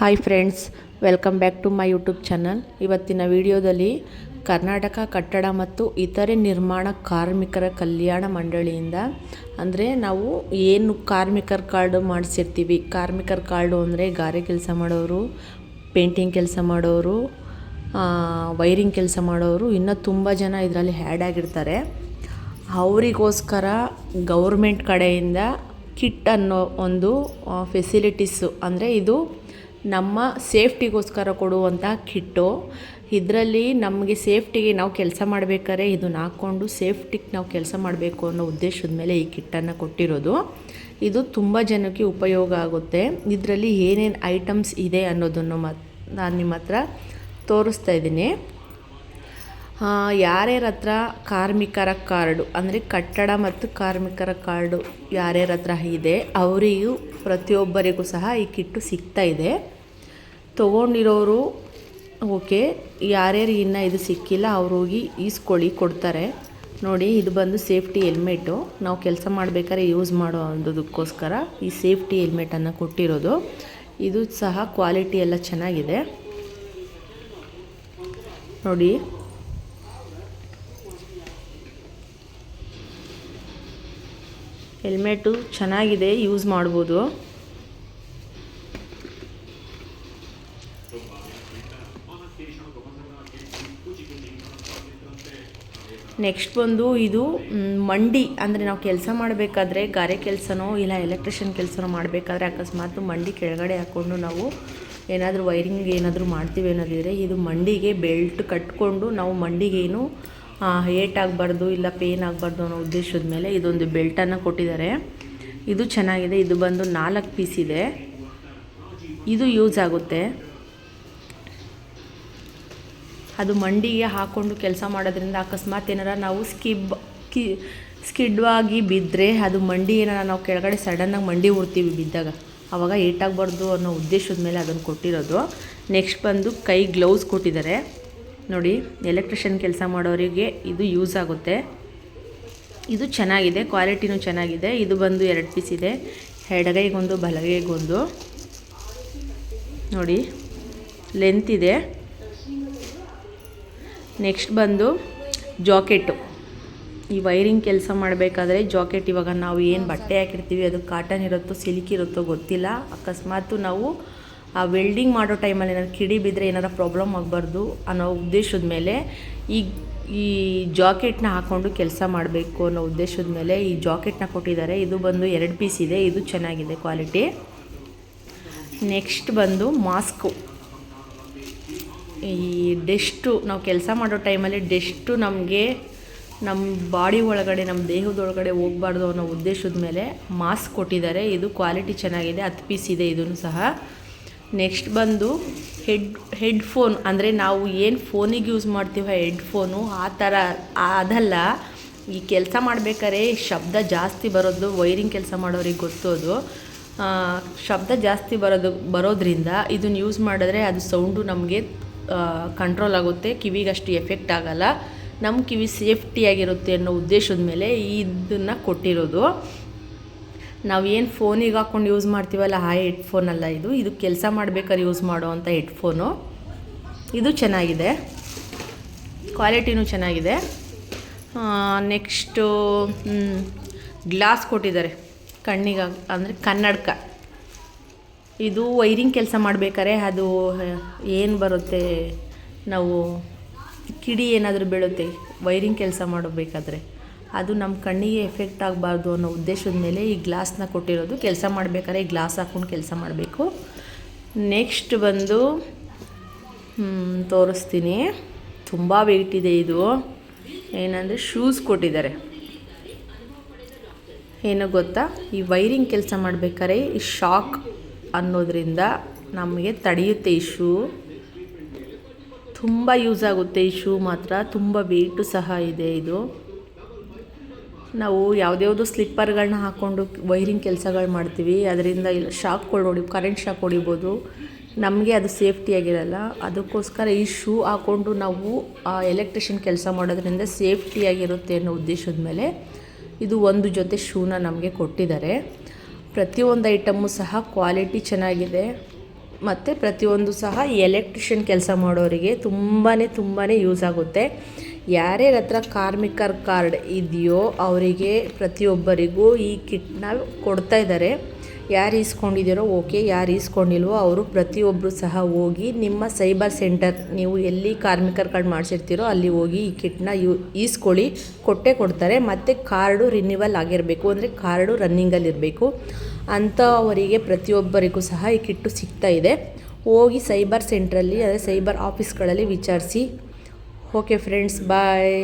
Hi friends welcome back to my YouTube channel ಇವತ್ತಿನ ವಿಡಿಯೋದಲ್ಲಿ ಕರ್ನಾಟಕ ಕಟ್ಟಡ ಮತ್ತು ಇತರೆ ನಿರ್ಮಾಣ ಕಾರ್ಮಿಕರ ಕಲ್ಯಾಣ ಮಂಡಳಿಯಿಂದ, ಅಂದರೆ ನಾವು ಏನು ಕಾರ್ಮಿಕರ ಕಾರ್ಡು ಮಾಡಿಸಿರ್ತೀವಿ. ಕಾರ್ಮಿಕರ ಕಾರ್ಡು ಅಂದರೆ ಗಾರೆ ಕೆಲಸ ಮಾಡೋರು, ಪೇಂಟಿಂಗ್ ಕೆಲಸ ಮಾಡೋರು ವೈರಿಂಗ್ ಕೆಲಸ ಮಾಡೋರು, ಇನ್ನೂ ತುಂಬ ಜನ ಇದರಲ್ಲಿ ಹ್ಯಾಡ್ ಆಗಿರ್ತಾರೆ. ಅವರಿಗೋಸ್ಕರ ಗೌರ್ಮೆಂಟ್ ಕಡೆಯಿಂದ ಕಿಟ್ ಅನ್ನೋ ಒಂದು ಫೆಸಿಲಿಟೀಸು ಅಂದರೆ ಇದು ನಮ್ಮ ಸೇಫ್ಟಿಗೋಸ್ಕರ ಕೊಡುವಂಥ ಕಿಟ್ಟು. ಇದರಲ್ಲಿ ನಮಗೆ ಸೇಫ್ಟಿಗೆ ನಾವು ಕೆಲಸ ಮಾಡಬೇಕಾದ್ರೆ ಇದನ್ನ ಹಾಕ್ಕೊಂಡು ಸೇಫ್ಟಿಗೆ ನಾವು ಕೆಲಸ ಮಾಡಬೇಕು ಅನ್ನೋ ಉದ್ದೇಶದ ಮೇಲೆ ಈ ಕಿಟ್ಟನ್ನು ಕೊಟ್ಟಿರೋದು. ಇದು ತುಂಬ ಜನಕ್ಕೆ ಉಪಯೋಗ ಆಗುತ್ತೆ. ಇದರಲ್ಲಿ ಏನೇನು ಐಟಮ್ಸ್ ಇದೆ ಅನ್ನೋದನ್ನು ಮತ್ ನಾನು ನಿಮ್ಮ ಹತ್ರ ತೋರಿಸ್ತಾ ಇದ್ದೀನಿ. ಯಾರ್ಯಾರ ಹತ್ರ ಕಾರ್ಮಿಕರ ಕಾರ್ಡು, ಅಂದರೆ ಕಟ್ಟಡ ಮತ್ತು ಕಾರ್ಮಿಕರ ಕಾರ್ಡು ಯಾರ್ಯಾರ ಹತ್ರ ಇದೆ, ಅವರಿಗೂ ಪ್ರತಿಯೊಬ್ಬರಿಗೂ ಸಹ ಈ ಕಿಟ್ಟು ಸಿಗ್ತಾ ಇದೆ. ತೊಗೊಂಡಿರೋರು, ಓಕೆ, ಯಾರ್ಯಾರು ಇನ್ನೂ ಇದು ಸಿಕ್ಕಿಲ್ಲ, ಅವ್ರು ಹೋಗಿ ಈಸ್ಕೊಳ್ಳಿ, ಕೊಡ್ತಾರೆ. ನೋಡಿ, ಇದು ಬಂದು ಸೇಫ್ಟಿ ಹೆಲ್ಮೆಟು. ನಾವು ಕೆಲಸ ಮಾಡಬೇಕಾದ್ರೆ ಯೂಸ್ ಮಾಡೋ ಅಂಥದಕ್ಕೋಸ್ಕರ ಈ ಸೇಫ್ಟಿ ಹೆಲ್ಮೆಟನ್ನು ಕೊಟ್ಟಿರೋದು. ಇದು ಸಹ ಕ್ವಾಲಿಟಿ ಎಲ್ಲ ಚೆನ್ನಾಗಿದೆ. ನೋಡಿ. ಹೆಲ್ಮೆಟು ಚೆನ್ನಾಗಿದೆ, ಯೂಸ್ ಮಾಡ್ಬೋದು. ನೆಕ್ಸ್ಟ್ ಬಂದು ಇದು ಮಂಡಿ. ಅಂದರೆ ನಾವು ಕೆಲಸ ಮಾಡಬೇಕಾದ್ರೆ ಗಾರೆ ಕೆಲಸನೋ ಇಲ್ಲ ಎಲೆಕ್ಟ್ರಿಷಿಯನ್ ಕೆಲಸನೋ ಮಾಡಬೇಕಾದ್ರೆ ಅಕಸ್ಮಾತ್ ಮಂಡಿ ಕೆಳಗಡೆ ಹಾಕ್ಕೊಂಡು ನಾವು ಏನಾದರೂ ವೈರಿಂಗ್ ಏನಾದರೂ ಮಾಡ್ತೀವಿ ಅನ್ನೋದಿದ್ರೆ ಇದು ಮಂಡಿಗೆ ಬೆಲ್ಟ್ ಕಟ್ಕೊಂಡು ನಾವು ಮಂಡಿಗೇನು ಏಟ್ ಆಗಬಾರ್ದು ಇಲ್ಲ ಪೇನ್ ಆಗಬಾರ್ದು ಅನ್ನೋ ಉದ್ದೇಶದ ಮೇಲೆ ಇದೊಂದು ಬೆಲ್ಟನ್ನು ಕೊಟ್ಟಿದ್ದಾರೆ. ಇದು ಚೆನ್ನಾಗಿದೆ. ಇದು ಬಂದು ನಾಲ್ಕು ಪೀಸ್ ಇದೆ. ಇದು ಯೂಸ್ ಆಗುತ್ತೆ. ಅದು ಮಂಡಿಗೆ ಹಾಕ್ಕೊಂಡು ಕೆಲಸ ಮಾಡೋದ್ರಿಂದ ಅಕಸ್ಮಾತ್ ಏನಾರ ನಾವು ಸ್ಕಿಬ್, ಕಿ, ಸ್ಕಿಡ್ವಾಗಿ ಬಿದ್ದರೆ ಅದು ಮಂಡಿ ಏನಾರ ನಾವು ಕೆಳಗಡೆ ಸಡನ್ನಾಗಿ ಮಂಡಿ ಉಡ್ತೀವಿ ಬಿದ್ದಾಗ. ಆವಾಗ ಏಟಾಗಬಾರ್ದು ಅನ್ನೋ ಉದ್ದೇಶದ ಮೇಲೆ ಅದನ್ನು ಕೊಟ್ಟಿರೋದು. ನೆಕ್ಸ್ಟ್ ಬಂದು ಕೈ ಗ್ಲೌಸ್ ಕೊಟ್ಟಿದ್ದಾರೆ. ನೋಡಿ ಎಲೆಕ್ಟ್ರಿಷಿಯನ್ ಕೆಲಸ ಮಾಡೋರಿಗೆ ಇದು ಯೂಸ್ ಆಗುತ್ತೆ. ಇದು ಚೆನ್ನಾಗಿದೆ ಕ್ವಾಲಿಟಿನೂ ಚೆನ್ನಾಗಿದೆ. ಇದು ಬಂದು ಎರಡು ಪೀಸ್ ಇದೆ. ಎಡಗೈಗೊಂದು, ಬಲಗೈಗೊಂದು. ನೋಡಿ ಲೆಂತ್ ಇದೆ. ನೆಕ್ಸ್ಟ್ ಬಂದು ಜಾಕೆಟು ಈ ವೈರಿಂಗ್ ಕೆಲಸ ಮಾಡಬೇಕಾದ್ರೆ ಜಾಕೆಟ್ ಇವಾಗ ನಾವು ಏನು ಬಟ್ಟೆ ಹಾಕಿರ್ತೀವಿ, ಅದು ಕಾಟನ್ ಇರುತ್ತೋ ಸಿಲ್ಕ್ ಇರುತ್ತೋ ಗೊತ್ತಿಲ್ಲ. ಅಕಸ್ಮಾತು ನಾವು ಆ ವೆಲ್ಡಿಂಗ್ ಮಾಡೋ ಟೈಮಲ್ಲಿ ಏನಾದ್ರು ಕಿಡಿ ಬಿದ್ದರೆ ಏನಾರು ಪ್ರಾಬ್ಲಮ್ ಆಗಬಾರ್ದು ಅನ್ನೋ ಉದ್ದೇಶದ ಮೇಲೆ ಈ ಈ ಜಾಕೆಟ್ನ ಹಾಕ್ಕೊಂಡು ಕೆಲಸ ಮಾಡಬೇಕು ಅನ್ನೋ ಉದ್ದೇಶದ ಮೇಲೆ ಈ ಜಾಕೆಟ್ನ ಕೊಟ್ಟಿದ್ದಾರೆ. ಇದು ಬಂದು ಎರಡು ಪೀಸ್ ಇದೆ. ಇದು ಚೆನ್ನಾಗಿದೆ ಕ್ವಾಲಿಟಿ ನೆಕ್ಸ್ಟ್ ಬಂದು ಮಾಸ್ಕು ಈ ಡೆಸ್ಟು ನಾವು ಕೆಲಸ ಮಾಡೋ ಟೈಮಲ್ಲಿ ಡೆಸ್ಟು ನಮಗೆ ನಮ್ಮ ಬಾಡಿ ಒಳಗಡೆ ನಮ್ಮ ದೇಹದೊಳಗಡೆ ಹೋಗ್ಬಾರ್ದು ಅನ್ನೋ ಉದ್ದೇಶದ ಮೇಲೆ ಮಾಸ್ಕ್ ಕೊಟ್ಟಿದ್ದಾರೆ. ಇದು ಕ್ವಾಲಿಟಿ ಚೆನ್ನಾಗಿದೆ ಹತ್ತು ಪೀಸ್ ಇದೆ ಇದನ್ನು ಸಹ. ನೆಕ್ಸ್ಟ್ ಬಂದು ಹೆಡ್ ಹೆಡ್ಫೋನ್ ಅಂದರೆ ನಾವು ಏನು ಫೋನಿಗೆ ಯೂಸ್ ಮಾಡ್ತೀವೋ ಹೆಡ್ಫೋನು ಆ ಥರ ಅದಲ್ಲ. ಈ ಕೆಲಸ ಮಾಡಬೇಕಾದ್ರೆ ಶಬ್ದ ಜಾಸ್ತಿ ಬರೋದು ವೈರಿಂಗ್ ಕೆಲಸ ಮಾಡೋರಿಗೆ ಗೊತ್ತೋದು ಆ, ಶಬ್ದ ಜಾಸ್ತಿ ಬರೋದು ಬರೋದ್ರಿಂದ ಇದನ್ನು ಯೂಸ್ ಮಾಡಿದ್ರೆ ಅದು ಸೌಂಡು ನಮಗೆ ಕಂಟ್ರೋಲ್ ಆಗುತ್ತೆ ಕಿವಿಗೆ ಅಷ್ಟು ಎಫೆಕ್ಟ್ ಆಗಲ್ಲ. ನಮ್ಮ ಕಿವಿ ಸೇಫ್ಟಿಯಾಗಿರುತ್ತೆ ಅನ್ನೋ ಉದ್ದೇಶದ ಮೇಲೆ ಇದನ್ನು ಕೊಟ್ಟಿರೋದು. ನಾವು ಏನು ಫೋನಿಗೆ ಹಾಕ್ಕೊಂಡು ಯೂಸ್ ಮಾಡ್ತೀವಲ್ಲ, ಆ ಹೆಡ್ಫೋನಲ್ಲ ಇದು. ಇದು ಕೆಲಸ ಮಾಡ್ಬೇಕಾದ್ರೆ ಯೂಸ್ ಮಾಡೋ ಅಂಥ ಹೆಡ್ಫೋನು ಇದು ಚೆನ್ನಾಗಿದೆ. ಕ್ವಾಲಿಟಿನೂ ಚೆನ್ನಾಗಿದೆ. ನೆಕ್ಸ್ಟು ಗ್ಲಾಸ್ ಕೊಟ್ಟಿದ್ದಾರೆ. ಕಣ್ಣಿಗೆ ಅಂದರೆ ಕನ್ನಡಕ. ಇದು ವೈರಿಂಗ್ ಕೆಲಸ ಮಾಡಬೇಕಾದ್ರೆ ಅದು ಏನು ಬರುತ್ತೆ? ನಾವು ಕಿಡಿ ಏನಾದರೂ ಬೀಳುತ್ತೆ, ವೈರಿಂಗ್ ಕೆಲಸ ಮಾಡಬೇಕಾದ್ರೆ. ಅದು ನಮ್ಮ ಕಣ್ಣಿಗೆ ಎಫೆಕ್ಟ್ ಆಗಬಾರ್ದು ಅನ್ನೋ ಉದ್ದೇಶದ ಮೇಲೆ ಈ ಗ್ಲಾಸ್ನ ಕೊಟ್ಟಿರೋದು. ಕೆಲಸ ಮಾಡಬೇಕಾದ್ರೆ ಈ ಗ್ಲಾಸ್ ಹಾಕ್ಕೊಂಡು ಕೆಲಸ ಮಾಡಬೇಕು. ನೆಕ್ಸ್ಟ್ ಬಂದು ತೋರಿಸ್ತೀನಿ. ತುಂಬ ವೆಯ್ಟ್ ಇದೆ ಇದು. ಏನಂದರೆ ಶೂಸ್ ಕೊಟ್ಟಿದ್ದಾರೆ. ಏನೋ ಗೊತ್ತಾ? ಈ ವೈರಿಂಗ್ ಕೆಲಸ ಮಾಡಬೇಕಾದ್ರೆ ಈ ಶಾಕ್ ಅನ್ನೋದ್ರಿಂದ ನಮಗೆ ತಡೆಯುತ್ತೆ ಈ ಶೂ. ತುಂಬ ಯೂಸ್ ಆಗುತ್ತೆ ಈ ಶೂ ಮಾತ್ರ. ತುಂಬ ವೆಯ್ಟು ಸಹ ಇದೆ ಇದು. ನಾವು ಯಾವುದ್ಯಾವುದೋ ಸ್ಲಿಪ್ಪರ್ಗಳನ್ನ ಹಾಕ್ಕೊಂಡು ವೈರಿಂಗ್ ಕೆಲಸಗಳು ಮಾಡ್ತೀವಿ. ಅದರಿಂದ ಶಾಕ್ಗಳು ಹೊಡಿ ಕರೆಂಟ್ ಶಾಕ್ ಹೊಡಿಬೋದು. ನಮಗೆ ಅದು ಸೇಫ್ಟಿಯಾಗಿರಲ್ಲ ಅದಕ್ಕೋಸ್ಕರ ಈ ಶೂ ಹಾಕ್ಕೊಂಡು ನಾವು ಆ ಎಲೆಕ್ಟ್ರಿಷಿಯನ್ ಕೆಲಸ ಮಾಡೋದ್ರಿಂದ ಸೇಫ್ಟಿಯಾಗಿರುತ್ತೆ ಅನ್ನೋ ಉದ್ದೇಶದ ಮೇಲೆ ಇದು ಒಂದು ಜೊತೆ ಶೂನ ನಮಗೆ ಕೊಟ್ಟಿದ್ದಾರೆ. ಪ್ರತಿಯೊಂದು ಐಟಮ್ಮು ಸಹ ಕ್ವಾಲಿಟಿ ಚೆನ್ನಾಗಿದೆ. ಮತ್ತು ಪ್ರತಿಯೊಂದು ಸಹ ಎಲೆಕ್ಟ್ರಿಷಿಯನ್ ಕೆಲಸ ಮಾಡೋರಿಗೆ ತುಂಬಾ ತುಂಬಾ ಯೂಸ್ ಆಗುತ್ತೆ. ಯಾರ್ಯಾರ ಹತ್ರ ಕಾರ್ಮಿಕರ ಕಾರ್ಡ್ ಇದೆಯೋ ಅವರಿಗೆ ಪ್ರತಿಯೊಬ್ಬರಿಗೂ ಈ ಕಿಟ್ನ ಕೊಡ್ತಾ ಇದ್ದಾರೆ. ಯಾರು ಈಸ್ಕೊಂಡಿದ್ದೀರೋ, ಓಕೆ, ಯಾರು ಈಸ್ಕೊಂಡಿಲ್ವೋ ಅವರು ಪ್ರತಿಯೊಬ್ಬರು ಸಹ ಹೋಗಿ ನಿಮ್ಮ ಸೈಬರ್ ಸೆಂಟರ್ ನೀವು ಎಲ್ಲಿ ಕಾರ್ಮಿಕರ ಕಾರ್ಡ್ ಮಾಡಿಸಿರ್ತೀರೋ ಅಲ್ಲಿ ಹೋಗಿ ಈ ಕಿಟ್ನ ಯೂ, ಈಸ್ಕೊಳ್ಳಿ, ಕೊಟ್ಟೆ ಕೊಡ್ತಾರೆ. ಮತ್ತು ಕಾರ್ಡು ರಿನ್ಯೂವಲ್ ಆಗಿರಬೇಕು, ಅಂದರೆ ಕಾರ್ಡು ರನ್ನಿಂಗಲ್ಲಿರಬೇಕು ಅಂಥವರಿಗೆ ಪ್ರತಿಯೊಬ್ಬರಿಗೂ ಸಹ ಈ ಕಿಟ್ಟು ಸಿಗ್ತಾ ಇದೆ. ಹೋಗಿ ಸೈಬರ್ ಸೆಂಟ್ರಲ್ಲಿ, ಅಂದರೆ ಸೈಬರ್ ಆಫೀಸ್ಗಳಲ್ಲಿ ವಿಚಾರಿಸಿ. Okay friends, bye.